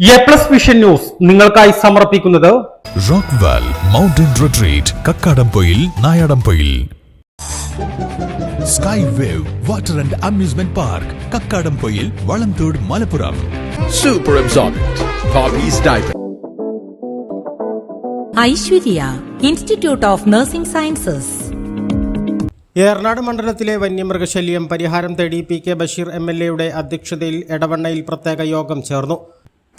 A plus vision news നിങ്ങൾക്കായി സമർപ്പിക്കുന്നത് Rockwall mountain retreat Kakkadampoyil Nayadampoyil. Sky wave water and amusement park Kakkadampoyil Valamthode Malappuram. Super. Aishwarya institute of nursing sciences Ernad മണ്ഡലത്തിലെ വന്യമൃഗശല്യം പരിഹാരം തേടി P K Basheer M L എയുടെ അധ്യക്ഷതയിൽ എടവണ്ണയിൽ പ്രത്യേക യോഗം ചേർന്നു.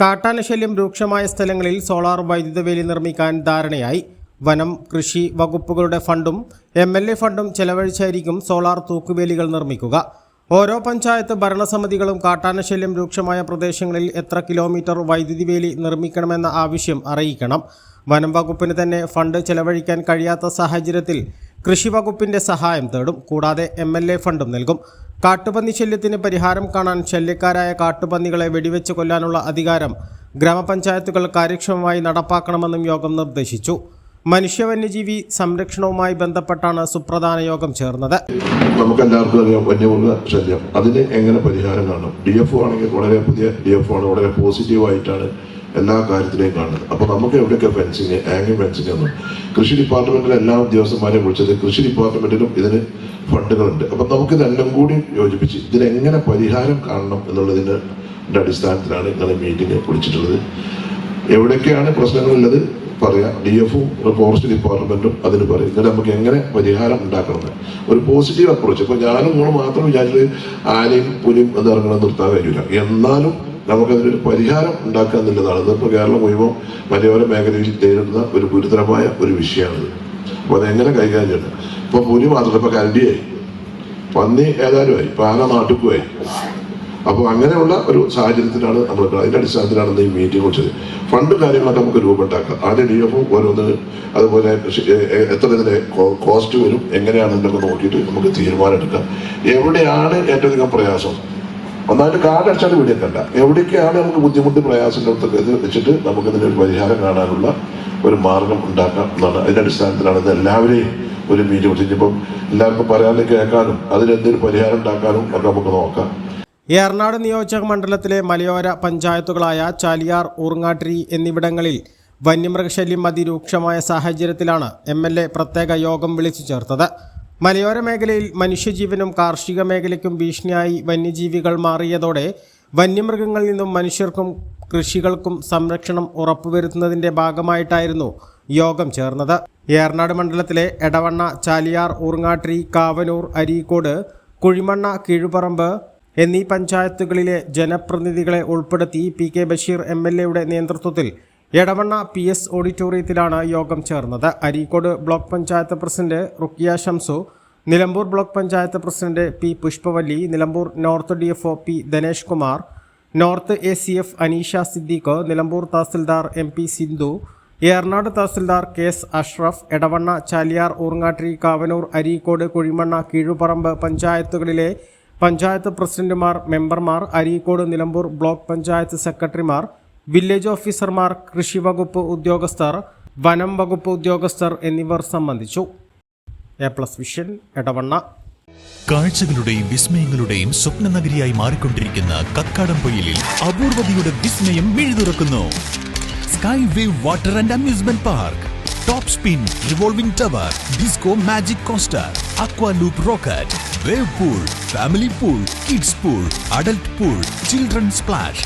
കാട്ടാനശല്യം രൂക്ഷമായ സ്ഥലങ്ങളിൽ സോളാർ വൈദ്യുത വേലി നിർമ്മിക്കാൻ ധാരണയായി. വനം കൃഷി വകുപ്പുകളുടെ ഫണ്ടും എം എൽ എ ഫണ്ടും ചെലവഴിച്ചായിരിക്കും സോളാർ തൂക്കുവേലികൾ നിർമ്മിക്കുക. ഓരോ പഞ്ചായത്ത് ഭരണസമിതികളും കാട്ടാനശല്യം രൂക്ഷമായ പ്രദേശങ്ങളിൽ എത്ര കിലോമീറ്റർ വൈദ്യുതി വേലി നിർമ്മിക്കണമെന്ന ആവശ്യം അറിയിക്കണം. വനം വകുപ്പിന് തന്നെ ഫണ്ട് ചെലവഴിക്കാൻ കഴിയാത്ത സാഹചര്യത്തിൽ കൃഷി വകുപ്പിന്റെ സഹായം തേടും. കൂടാതെ എം ഫണ്ടും നൽകും. കാട്ടുപന്നി ശല്യത്തിന് പരിഹാരം കാണാൻ ശല്യക്കാരായ കാട്ടുപന്നികളെ വെടിവെച്ച് കൊല്ലാനുള്ള അധികാരം ഗ്രാമപഞ്ചായത്തുകൾ കാര്യക്ഷമമായി നടപ്പാക്കണമെന്നും യോഗം നിർദ്ദേശിച്ചു. മനുഷ്യ വന്യജീവി സംരക്ഷണവുമായി ബന്ധപ്പെട്ടാണ് സുപ്രധാന യോഗം ചേർന്നത്. നമുക്ക് എല്ലാവർക്കും അറിയാം വന്യമൃഗ ശല്യം. അതിന് എങ്ങനെ പരിഹാരം കാണും? ഡി എഫ് ആണെങ്കിൽ വളരെ പുതിയ ഡി എഫ് ആണ്. വളരെ പോസിറ്റീവ് ആയിട്ടാണ് എല്ലാ കാര്യത്തിലെയും കാണുന്നത്. അപ്പോൾ നമുക്ക് എവിടെയൊക്കെ ഫെൻസിങ് ആംഗിൾ ഫെൻസിങ് എന്ന് കൃഷി ഡിപ്പാർട്ട്മെന്റിലെ എല്ലാ ഉദ്യോഗസ്ഥന്മാരെയും വിളിച്ചത് കൃഷി ഡിപ്പാർട്ട്മെന്റിലും ഇതിന് ഫണ്ടുകളുണ്ട്. അപ്പം നമുക്ക് ഇതെല്ലാം കൂടി യോജിപ്പിച്ച് ഇതിനെങ്ങനെ പരിഹാരം കാണണം എന്നുള്ളതിന്റെ അടിസ്ഥാനത്തിലാണ് ഇങ്ങനെ മീറ്റിംഗ് വിളിച്ചിട്ടുള്ളത്. എവിടെയൊക്കെയാണ് പ്രശ്നങ്ങളുള്ളത് പറയാം. ഡി എഫും ഫോറസ്റ്റ് ഡിപ്പാർട്ട്മെന്റും അതിന് പറയും. എന്നിട്ട് നമുക്ക് എങ്ങനെ പരിഹാരം ഉണ്ടാക്കണം ഒരു പോസിറ്റീവ് അപ്രോച്ച് ഇപ്പൊ ഞാനും നിങ്ങൾ മാത്രം വിചാരിച്ചത് ആരെയും പുലിയും എന്ന് ഇറങ്ങണം നിർത്താൻ കഴിയില്ല എന്നാലും നമുക്കതിനൊരു പരിഹാരം ഉണ്ടാക്കുക എന്നുള്ളതാണ്. ഇന്നിപ്പോൾ കേരളം മുഴുവൻ മലയോര മേഖലയിൽ നേരിടുന്ന ഒരു ഗുരുതരമായ ഒരു വിഷയമാണിത്. അപ്പോൾ അതെങ്ങനെ കൈകാര്യം ചെയ്യണം? ഇപ്പൊ പുലി മാത്രമല്ല ഇപ്പൊ കരടിയായി പന്നി ഏതായാലും ആയി. പാല നാട്ടുക്കുമായി അപ്പോൾ അങ്ങനെയുള്ള ഒരു സാഹചര്യത്തിലാണ് നമ്മൾ അതിന്റെ അടിസ്ഥാനത്തിലാണ് ഈ മീറ്റിംഗ് വിളിച്ചത് ഫണ്ട് കാര്യങ്ങളൊക്കെ നമുക്ക് രൂപമുണ്ടാക്കാം ആദ്യം ഡി എഫും ഓരോന്ന് അതുപോലെ എത്ര ഇതിന്റെ കോസ്റ്റ് വരും എങ്ങനെയാണ് എന്നൊക്കെ നോക്കിയിട്ട് നമുക്ക് തീരുമാനം എടുക്കാം എവിടെയാണ് ഏറ്റവും അധികം പ്രയാസം? ഒന്നായിട്ട് കാർഡ് അടിച്ചാൽ എവിടേക്കാണ് നമുക്ക് ബുദ്ധിമുട്ട് പ്രയാസങ്ങളൊക്കെ ഇത് വെച്ചിട്ട് നമുക്ക് ഇതിനൊരു പരിഹാരം കാണാനുള്ള ഒരു മാർഗം ഉണ്ടാക്കാം എന്നാണ് അതിന്റെ അടിസ്ഥാനത്തിലാണ് ഇത് എല്ലാവരെയും ഒരു മീറ്റിംഗ് വിളിച്ചിട്ട് എല്ലാവർക്കും പറയാനും കേൾക്കാനും അതിനെന്തൊരു പരിഹാരം ഉണ്ടാക്കാനും ഒക്കെ നമുക്ക് നോക്കാം. ഏർനാട് നിയോജക മണ്ഡലത്തിലെ മലയോര പഞ്ചായത്തുകളായ ചാലിയാർ ഊർങ്ങാട്ടിരി എന്നിവിടങ്ങളിൽ വന്യമൃഗശല്യം അതിരൂക്ഷമായ സാഹചര്യത്തിലാണ് എം എൽ എ പ്രത്യേക യോഗം വിളിച്ചു ചേർത്തത്. മലയോര മേഖലയിൽ മനുഷ്യജീവനും കാർഷിക മേഖലയ്ക്കും ഭീഷണിയായി വന്യജീവികൾ മാറിയതോടെ വന്യമൃഗങ്ങളിൽ നിന്നും മനുഷ്യർക്കും കൃഷികൾക്കും സംരക്ഷണം ഉറപ്പുവരുത്തുന്നതിന്റെ ഭാഗമായിട്ടായിരുന്നു യോഗം ചേർന്നത്. ഏർനാട് മണ്ഡലത്തിലെ എടവണ്ണ ചാലിയാർ ഊർങ്ങാട്ടിരി കാവനൂർ അരീക്കോട് കുഴിമണ്ണ കീഴുപറമ്പ് എന്നീ പഞ്ചായത്തുകളിലെ ജനപ്രതിനിധികളെ ഉൾപ്പെടുത്തി P K Basheer M L എയുടെ നേതൃത്വത്തിൽ എടവണ്ണ പി എസ് ഓഡിറ്റോറിയത്തിലാണ് യോഗം ചേർന്നത്. Areekode block panchayat president Rukkiya Shamsu Nilambur block panchayat president P Pushpavalli Nilambur north D F O P Dhanesh Kumar north A C F Aneesha Siddique Nilambur tahsildar M P Sindhu Ernad tahsildar K S Ashraf Edavanna Chaliyar Urangattiri Kavanur Areekode Kuzhimanna Keezhuparamba പഞ്ചായത്തുകളിലെ പഞ്ചായത്ത് പ്രസിഡന്റുമാർ മെമ്പർമാർ Areekode Nilambur block panchayat സെക്രട്ടറിമാർ village ഓഫീസർമാർ കൃഷി വകുപ്പ് ഉദ്യോഗസ്ഥർ വനം വകുപ്പ് ഉദ്യോഗസ്ഥർ എന്നിവർ സംബന്ധിച്ചു. A plus vision Edavanna. കാഴ്ചകളുടെയും വിസ്മയങ്ങളുടെയും സ്വപ്ന നഗരിയായി മാറിക്കൊണ്ടിരിക്കുന്ന കക്കാടംപൊയിലിൽ അപൂർവതയുടെ വിസ്മയം മിഴുതുറക്കുന്നു. Sky wave water and amusement park top spin revolving tower disco magic coaster aqua loop rocket wave pool family pool kids pool adult pool children splash